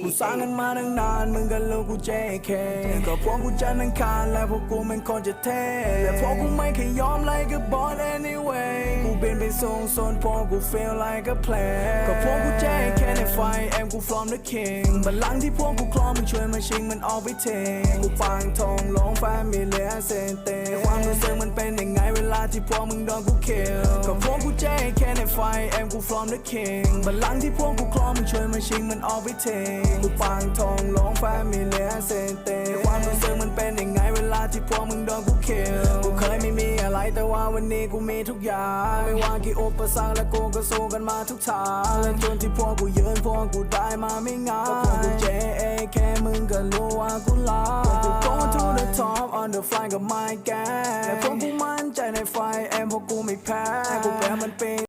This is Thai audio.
กูสร้างกันมาตั้งนานมึงก็รู้กู JK ก็พวกกูจะนังคารและพวกกูมันคนจะเท่และพวกกูไม่เคยยอมไล่กับบอส anyway กูบินไปสูงโซนพอกู feel like a player ก็พวกกู JK ในไฟแอมกู from the king บัลลังก์ที่พวกกูคลองมึงช่วยมาชิงมันออกไปเทงกูปางทองลงแฟมิเลียเซนเตความรู้สึกมันเป็นยังไงเวลาที่พวกมึงโดนกู kill ก็พวกกู JK ในไฟแอมกู from the king บัลลังก์ที่พวกกูคลองมึงช่วยมาชิงมันออกไปเทงกูปางทองลงแฟมิเลียเซนเตความรู้สึกมันเป็นยังไงเวลาที่พวกมึงโดนกู kill กูเคยไม่มีอะไรแต่ว่าวันนี้กูมีทุกอย่าง ไม่ว่ากี่อุปสรรคและกูก็สู้กันมาทุกทางและจนที่พวกกูยืนพวกกูได้มาไม่ง่ายพวกกู JAK มึงก็รู้ว่ากูลาพวกกู go to the top on the fly กับ my gang และพวกกู มั่นใจ